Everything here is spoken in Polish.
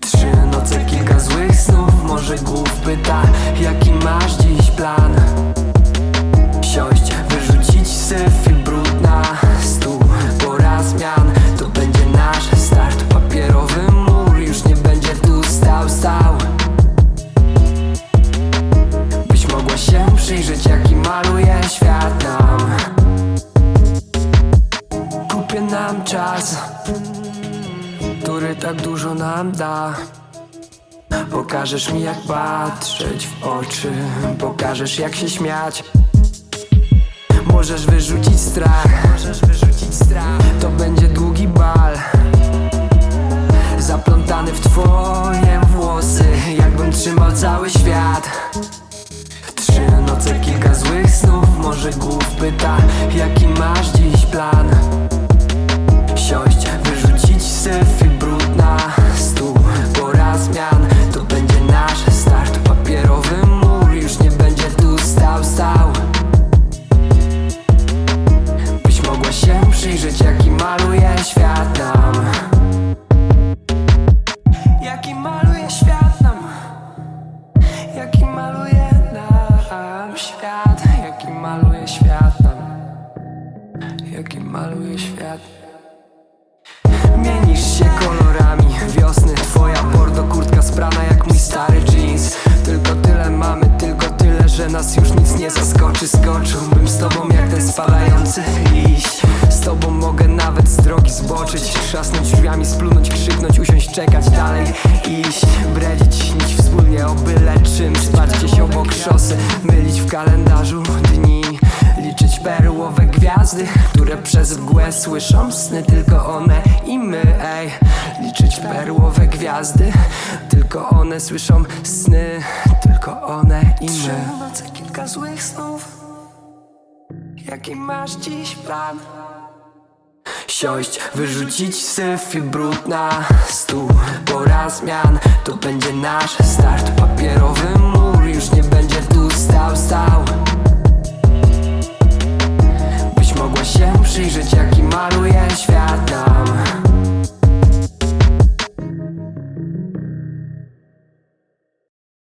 Trzy noce, kilka złych snów Może głów pyta, jaki masz dziś plan? Siąść, wyrzucić syf Kupię nam czas Który tak dużo nam da. Pokażesz mi jak patrzeć w oczy Pokażesz jak się śmiać. Możesz wyrzucić strach. Możesz wyrzucić strach. To będzie długi bal Zaplątany w twoje włosy Jakbym trzymał cały świat. Trzy noce, kilka złych snów Może głów pyta Jaki masz dziś plan? Siąść, wyrzucić syf brud na stół. Pora zmian, to będzie nasz start Papierowy mur. Już nie będzie tu stał, stał. Byś mogła się przyjrzeć jaki maluje świat nam. Jaki maluje świat nam. Jaki maluje nam świat. Jaki maluje świat nam. Jaki maluje stary jeans. Tylko tyle mamy, tylko tyle, że nas już nic nie zaskoczy. Skoczyłbym z tobą jak ten spadający liść. Z tobą mogę nawet z drogi zboczyć. Trzasnąć drzwiami, splunąć, krzyknąć, usiąść, czekać dalej. Iść, bredzić, śnić wspólnie o byle czym. Spać gdzieś obok szosy, mylić w kalendarzu dni Liczyć perłowe gwiazdy, które przez mgłę słyszą sny Tylko one i my, ej. Liczyć perłowe gwiazdy, tylko one słyszą sny Tylko one i my. Noce, kilka złych snów. Jaki masz dziś plan? Siąść, wyrzucić syf i brud na stół. Pora zmian, to będzie nasz start. Papierowy